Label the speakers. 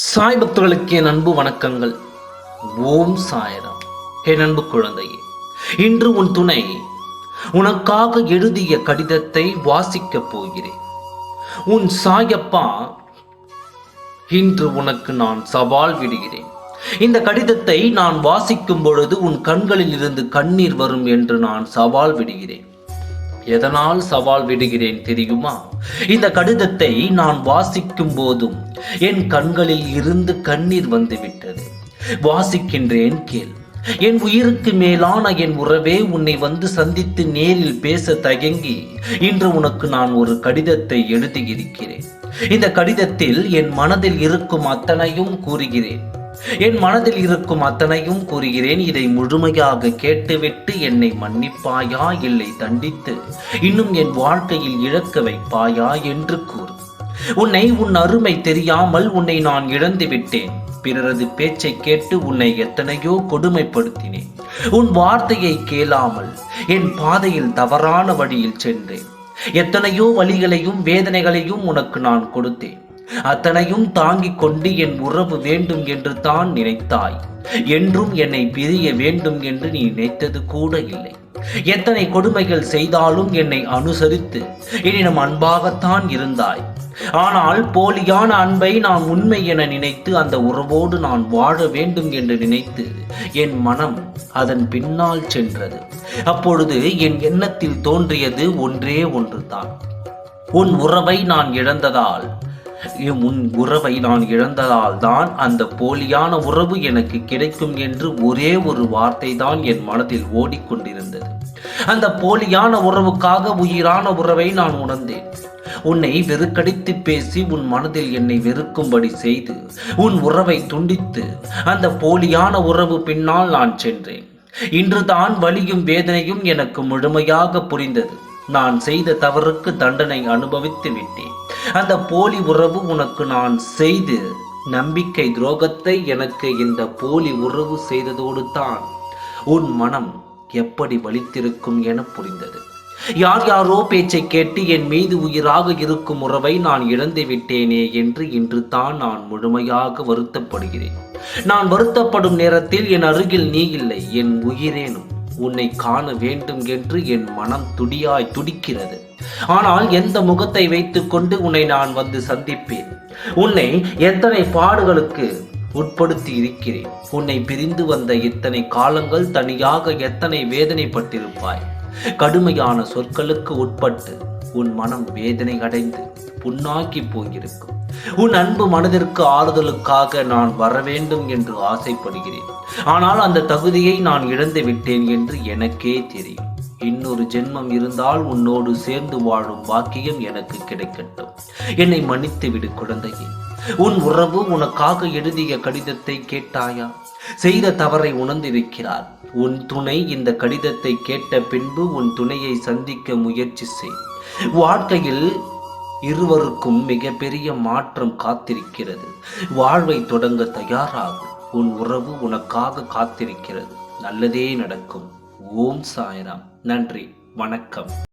Speaker 1: சாய் பக்தர்களுக்கு என் அன்பு வணக்கங்கள். ஓம் சாயராம். என் அன்பு குழந்தையே இன்று உன் துணை உனக்காக எழுதிய கடிதத்தை வாசிக்கப் போகிறேன். உன் சாயப்பா இன்று உனக்கு நான் சவால் விடுகிறேன். இந்த கடிதத்தை நான் வாசிக்கும் பொழுது உன் கண்களில் இருந்து கண்ணீர் வரும் என்று நான் சவால் விடுகிறேன். எதனால் சவால் விடுகிறேன் தெரியுமா? இந்த கடிதத்தை நான் வாசிக்கும் போதும் என் கண்களில் இருந்து கண்ணீர் வந்துவிட்டது. வாசிக்கின்றேன் கேள். என் உயிருக்கு மேலான என் உறவே உன்னை வந்து சந்தித்து நேரில் பேச தயங்கி இன்று உனக்கு நான் ஒரு கடிதத்தை எழுதியிருக்கிறேன். இந்த கடிதத்தில் என் மனதில் இருக்கும் அத்தனையும் கூறுகிறேன். என் மனதில் இருக்கும் அத்தனையும் கூறுகிறேன். இதை முழுமையாக கேட்டுவிட்டு என்னை மன்னிப்பாயா? இல்லை தண்டித்து இன்னும் என் வாழ்க்கையில் இழக்க வைப்பாயா என்று கூறு. உன்னை உன் அருமை தெரியாமல் உன்னை நான் இழந்து விட்டேன். பிறரது பேச்சை கேட்டு உன்னை எத்தனையோ கொடுமைப்படுத்தினேன். உன் வார்த்தையை கேளாமல் என் பாதையில் தவறான வழியில் சென்றேன். எத்தனையோ வழிகளையும் வேதனைகளையும் உனக்கு நான் கொடுத்தேன். அத்தனையும் தாங்கிக் கொண்டு என் உறவு வேண்டும் என்று தான் நினைத்தாய். என்றும் என்னை பிரிய வேண்டும் என்று நீ நினைத்தது கூட இல்லை. எத்தனை கொடுமைகள் செய்தாலும் என்னை அனுசரித்து எனினும் அன்பாகத்தான் இருந்தாய். ஆனால் போலியான அன்பை நான் உண்மை என நினைத்து அந்த உறவோடு நான் வாழ வேண்டும் என்று நினைத்து என் மனம் அதன் பின்னால் சென்றது. அப்பொழுது என் எண்ணத்தில் தோன்றியது ஒன்றே ஒன்றுதான். உன் உறவை நான் இழந்ததால் உன் உறவை நான் இழந்ததால் தான் அந்த போலியான உறவு எனக்கு கிடைக்கும் என்று ஒரே ஒரு வார்த்தை தான் என் மனதில் ஓடிக்கொண்டிருந்தது. அந்த போலியான உறவுக்காக உயிரான உறவை நான் உணர்ந்தேன். உன்னை வெறுக்கடித்து பேசி உன் மனதில் என்னை வெறுக்கும்படி செய்து உன் உறவை துண்டித்து அந்த போலியான உறவு பின்னால் நான் சென்றேன். இன்றுதான் வலியும் வேதனையும் எனக்கு முழுமையாக புரிந்தது. நான் செய்த தவறுக்கு தண்டனை அனுபவித்து விட்டேன். அந்த போலி உறவு உனக்கு நான் செய்து நம்பிக்கை துரோகத்தை எனக்கு இந்த போலி உறவு செய்ததோடு தான் உன் மனம் எப்படி வலித்திருக்கும் என புரிந்தது. யார் யாரோ பேச்சை கேட்டு என் மீது உயிராக இருக்கும் உறவை நான் இழந்து விட்டேனே என்று இன்று தான் நான் முழுமையாக வருத்தப்படுகிறேன். நான் வருத்தப்படும் நேரத்தில் என் அருகில் நீ இல்லை என் உயிரேனும். உன்னை காண வேண்டும் என்று என் மனம் துடியாய் துடிக்கிறது. ஆனால் எந்த முகத்தை வைத்துக்கொண்டு உன்னை நான் வந்து சந்திப்பேன்? உன்னை எத்தனை பாடுகளுக்கு உட்படுத்தி இருக்கிறேன்? உன்னை பிரிந்து வந்த இத்தனை காலங்கள் தனியாக எத்தனை வேதனைப்பட்டிருப்பாய்? கடுமையான சொற்களுக்கு உட்பட்டு உன் மனம் வேதனை அடைந்து புண்ணாக்கி போயிருக்கும். உன் அன்பு மனதிற்கு ஆறுதலுக்காக நான் வர வேண்டும் என்று ஆசைப்படுகிறேன். ஆனால் அந்த தகுதியை நான் இழந்து விட்டேன் என்று எனக்கே தெரியும். இன்னொரு ஜென்மம் இருந்தால் உன்னோடு சேர்ந்து வாழும் பாக்கியம் எனக்கு கிடைக்கட்டும். என்னை மன்னித்து விடு குழந்தையே. உன் உறவு உனக்காக எழுதிய கடிதத்தை கேட்டாயா? செய்த தவறை உணர்ந்திருக்கிறார் உன் துணை இந்த கடிதத்தை கேட்ட பின்பு உன் துணையை சந்திக்க முயற்சி செய். வாழ்க்கையில் இருவருக்கும் மிகப்பெரிய மாற்றம் காத்திருக்கிறது. வாழ்வை தொடங்க தயாராகும் உன் உறவு உனக்காக காத்திருக்கிறது. நல்லதே நடக்கும். ஓம் சாய்ராம். நன்றி. வணக்கம்.